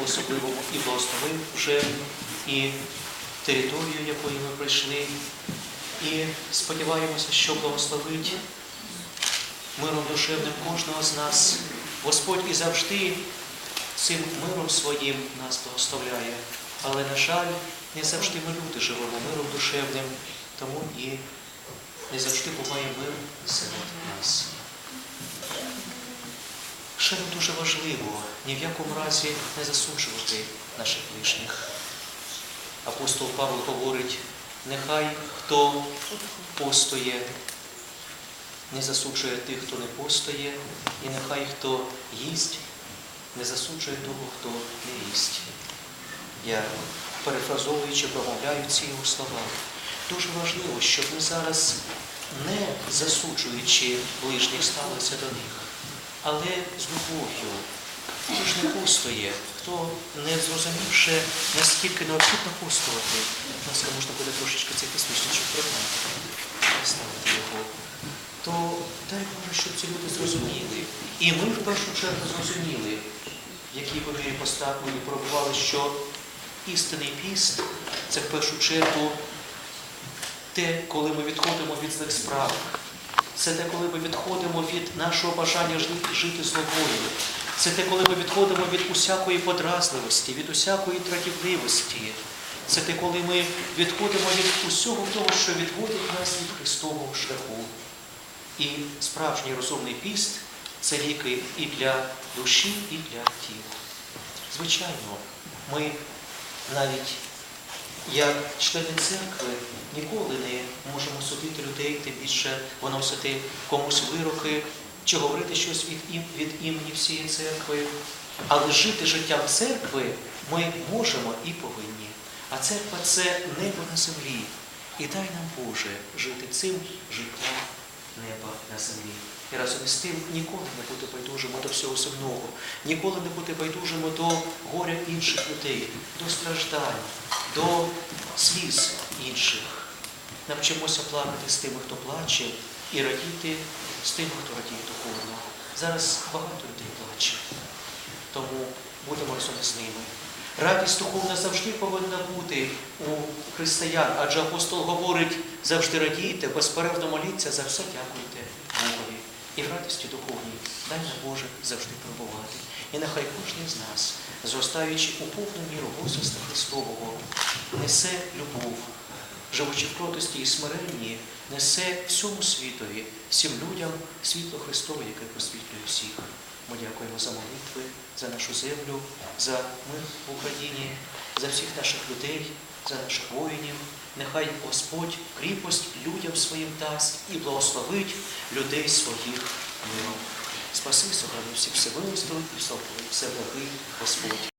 по-особливому і благословив вже і територію, якою ми прийшли. І сподіваємося, що благословить миром душевним кожного з нас. Господь і завжди цим миром своїм нас благословляє. Але, на жаль, не завжди ми люди живемо миром душевним, тому і не завжди буває мир серед нас. Ще нам дуже важливо ні в якому разі не засуджувати наших ближніх. Апостол Павло говорить, нехай хто постоє, не засуджує тих, хто не постоє, і нехай хто їсть, не засуджує того, хто не їсть. Я, перефразовуючи, промовляю ці його слова. Дуже важливо, щоб ми зараз, не засуджуючи ближніх, ставилися до них, але з любов'ю. Хто ж не постоє, хто не зрозумівши, наскільки необхідно постувати, будь ласка, можна буде трошечки цей підсвічничок пригнати, поставити його, то дай Боже, щоб ці люди зрозуміли. І ми в першу чергу зрозуміли, в якій би поставили і пробували, що істинний піст це в першу чергу те, коли ми відходимо від злих справ. Це те, коли ми відходимо від нашого бажання жи- жити злобою. Це те, коли ми відходимо від усякої подразливості, від усякої тратівливості. Це те, коли ми відходимо від усього того, що відводить нас від Христового шляху. І справжній розумний піст це ліки і для душі, і для тіла. Звичайно, ми навіть як члени церкви ніколи не можемо судити людей, тим більше виносити комусь вироки чи говорити щось від, ім- від імені всієї церкви. Але жити життям церкви ми можемо і повинні. А церква це небо на землі. І дай нам Боже жити цим життям неба на землі. І разом із тим ніколи не бути байдужими до всього земного, ніколи не бути байдужими до горя інших людей, до страждань, до сліз інших. Навчимося плакати з тими, хто плаче, і радіти з тими, хто радіє духовно. Зараз багато людей плаче, тому будемо разом з ними. Радість духовна завжди повинна бути у християн, адже апостол говорить, завжди радійте, безперервно моліться, за все дякуйте. І в духовній дай нам Боже завжди перебувати. І нехай кожен з нас, зростаючи у повну міру Господа Христового, несе любов, живучи в кротості і смиренні, несе всьому світові, всім людям світло Христове, яке просвітлює всіх. Ми дякуємо за молитви, за нашу землю, за мир в Україні, за всіх наших людей, за наших воїнів. Нехай Господь кріпость людям своїм дасть і благословить людей своїх миром. Спаси, сохрани всіх всевилосту і все благий Господь.